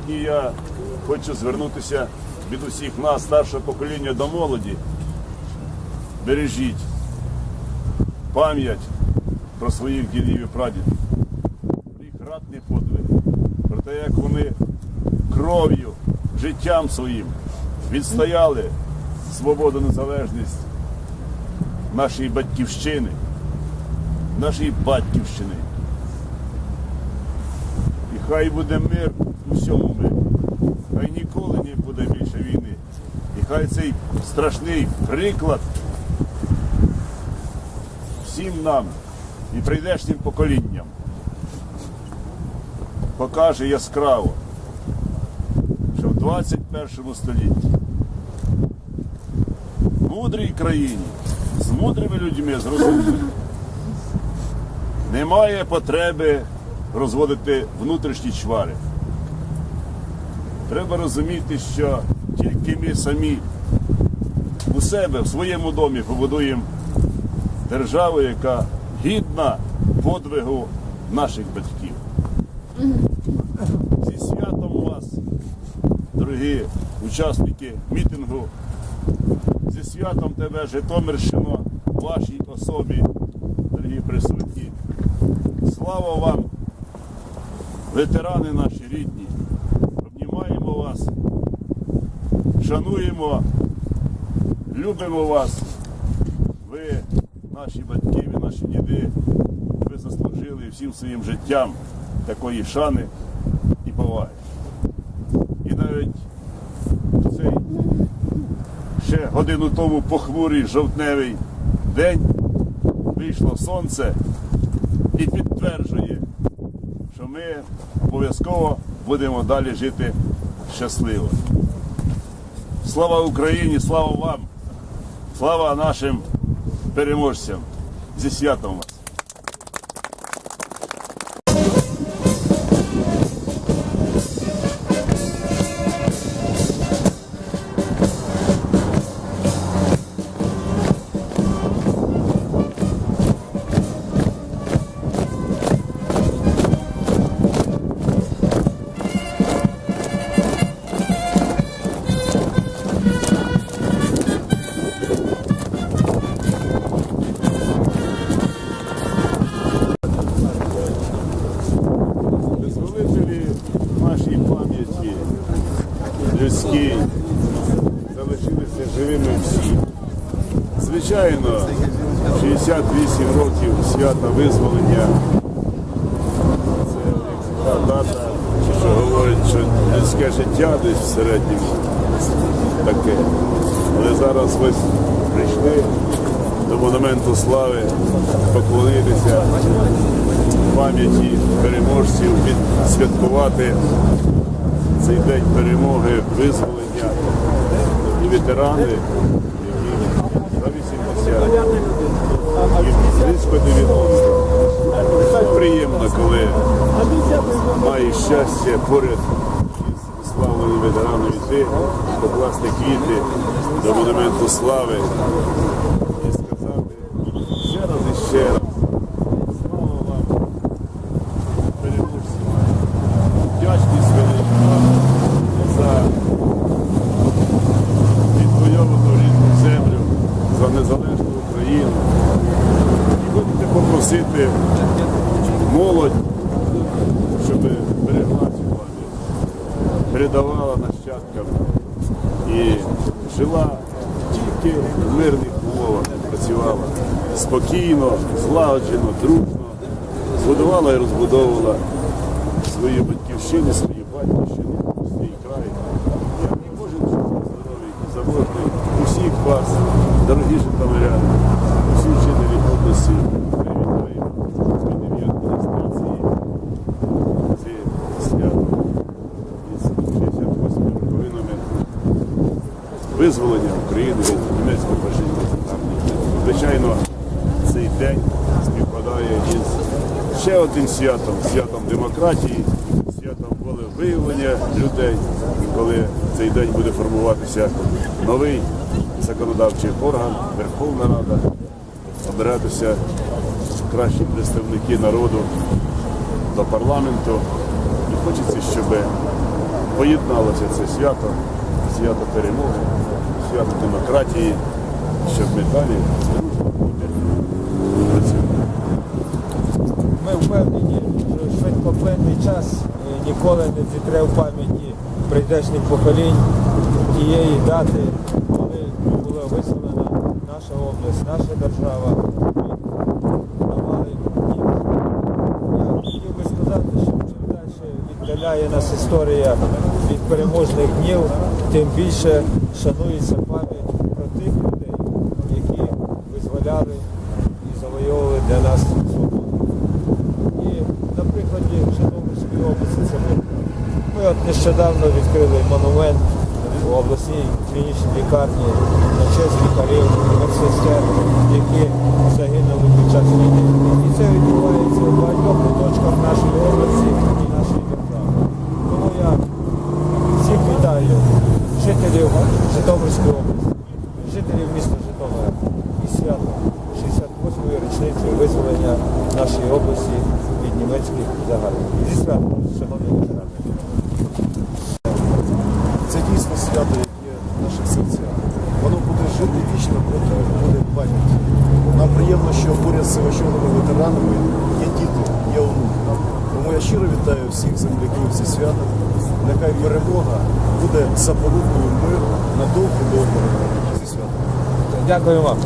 Сьогодні я хочу звернутися від усіх нас, старшого покоління до молоді. Бережіть пам'ять про своїх дідів і прадідів, про їх ратний подвиг, про те, як вони кров'ю, життям своїм відстояли свободу, незалежність нашої батьківщини, нашої батьківщини. Хай буде мир у всьому мирі. Хай ніколи не буде більше війни. І хай цей страшний приклад всім нам і прийдешнім поколінням покаже яскраво, що в 21 столітті в мудрій країні з мудрими людьми, з розумними немає потреби розводити внутрішні чвари. Треба розуміти, що тільки ми самі у себе, в своєму домі побудуємо державу, яка гідна подвигу наших батьків. Зі святом вас, дорогі учасники мітингу, зі святом тебе, Житомирщино, вашій особі, дорогі присутні. Слава вам, ветерани наші рідні. Обнімаємо вас, шануємо, любимо вас. Ви, наші батьки, ви наші діди, ви заслужили всім своїм життям такої шани і поваги. І навіть цей ще годину тому похмурий жовтневий день вийшло сонце і підтверджує, ми обов'язково будемо далі жити щасливо. Слава Україні, слава вам, слава нашим переможцям. Зі святом Звичайно, 68 років свята визволення. Це та дата, що говорить, що людське життя десь в середньому таке. Але зараз ось прийшли до монументу слави поклонитися пам'яті переможців, відсвяткувати цей день перемоги, визволення і ветерани, 80 і близько 90. Так приємно, коли маєш щастя поряд із славними ветеранами йти, покласти квіти до монументу слави і сказати ще раз і ще раз. Берегла цю пам'ять, передавала нащадкам і жила тільки в мирних умовах, працювала спокійно, злагоджено, дружно, збудувала і розбудовувала свою батьківщину, свою батьківщину, свій край. Я не можу здоровий заможний усіх вас, дорогі житомиряни, усі вчителі області, привітаю від ім'я адміністрації ці свято із 68 роковинами визволення України від німецького фашистської армії. Звичайно, цей день співпадає із ще одним святом, святом демократії, святом волевиявлення людей, коли цей день буде формуватися новий законодавчий орган, Верховна Рада, обиратися кращі представники народу до парламенту. І хочеться, щоб поєдналося це свято, свято перемоги, свято демократії, щоб ми далі бути працювати. Ми впевнені, що швидкоплинний час е, ніколи не зітре в пам'яті прийдешніх поколінь тієї дати, коли була визволена наша область, наша держава далі нас історія від переможних днів, тим більше шанується пам'ять про тих людей, які визволяли і завойовували для нас свободу. І на прикладі Житомирської області це ми. Ми от нещодавно відкрили монумент у обласній клінічній лікарні на честь лікарів, медсестер, які загинули під час війни. І це відбувається у багатьох куточках нашої області і нашої держави. Тому я всіх вітаю жителів Житомирської області, жителів міста Житомира і свято 68-ї річниці визволення нашої області від німецьких загарбників. Зі святом, шановні ветерани. Це дійсно свято, яке в наших серцях. Воно буде жити вічно, поки буде пам'ять. Нам приємно, що поряд з сивочолими ветеранами є діти, є онуки. Тому я щиро вітаю всіх земляків зі святом. Нехай перемога буде запорукою миру на довгі довгі зі святом. Дякую вам.